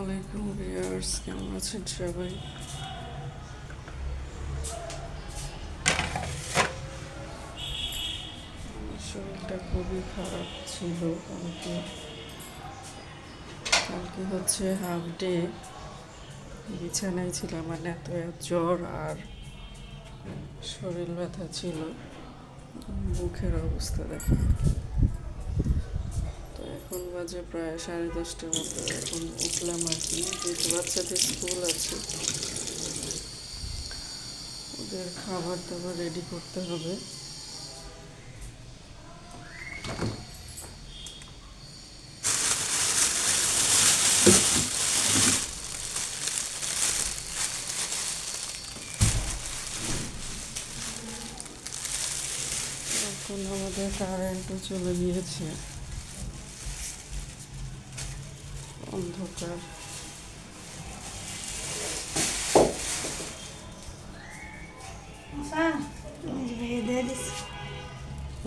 আলাইকুম ভিউয়ার্স, কেমন আছেন সবাই? শরীরটা খুবই খারাপ ছিল কালকে কালকে হচ্ছে হাফ ডে বিছানায় ছিলাম মানে এত জ্বর আর শরীর ব্যথা ছিল। মুখের অবস্থা দেখেন। তো এখন বাজে প্রায় সাড়ে দশটার মতো। এখন উঠলাম আর কি, যেহেতু বাচ্চাদের স্কুল আছে। ওদের খাবার দাবার রেডি করতে হবে। এখন আমাদের কারেন্টও চলে গিয়েছে। অন্ধকার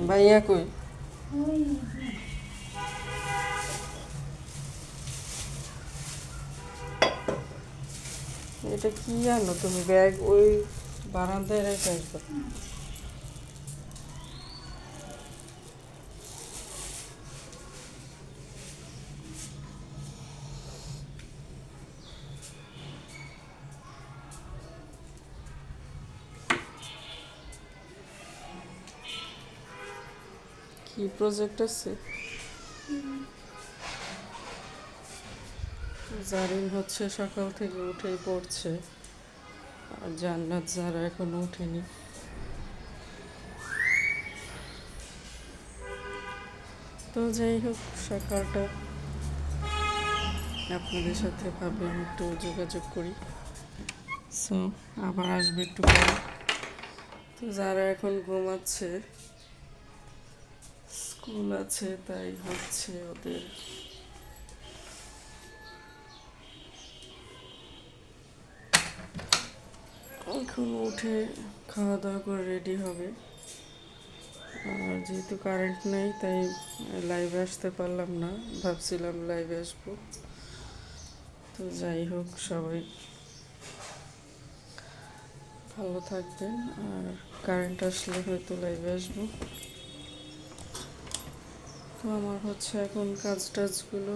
ভাইয়া কই? এটা কি জানো তুমি ব্যাগ ওই বারান্দায় রেখে কি প্রজেক্ট আছে? জারিন হচ্ছে সকাল থেকে উঠেই পড়ছে। আর জান্নাত যারা এখনও উঠেনি তো যাই হোক, সকালটা আপনাদের সাথে ভাবলাম একটু যোগাযোগ করি। সো আবার আসবে একটু পরে। তো যারা এখন ঘুমাচ্ছে স্কুল আছে, তাই হচ্ছে ওদের এখন উঠে খাওয়া দাওয়া করে রেডি হবে। আর যেহেতু কারেন্ট নেই, তাই লাইভে আসতে পারলাম না। ভাবছিলাম লাইভে আসব। তো যাই হোক, সবাই ভালো থাকবেন। আর কারেন্ট আসলে হয়তো লাইভে আসব। আমার হচ্ছে এখন কাজ টাজগুলো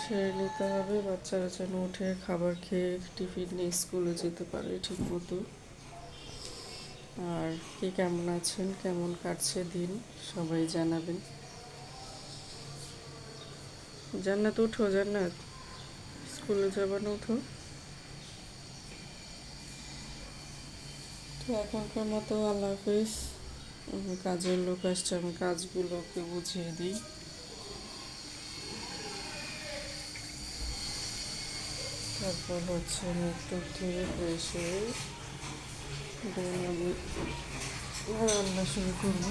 সেরে নিতে হবে। বাচ্চারা যেন উঠে খাবার খেয়ে টিফিন নিয়ে স্কুলে যেতে পারে ঠিক মতো আর কে কেমন আছেন, কেমন কাটছে দিন, সবাই জানাবেন। জান্নাত উঠো জান্নাত। স্কুলে যাবা না উঠো তো এখনকার মতো আল্লাহ হাফিজ। কাজের লোক আসছে, আমি কাজগুলোকে বুঝিয়ে দিই। তারপর হচ্ছে আমি একটু ফ্রেশ হয়ে আমি। রান্না শুরু করব।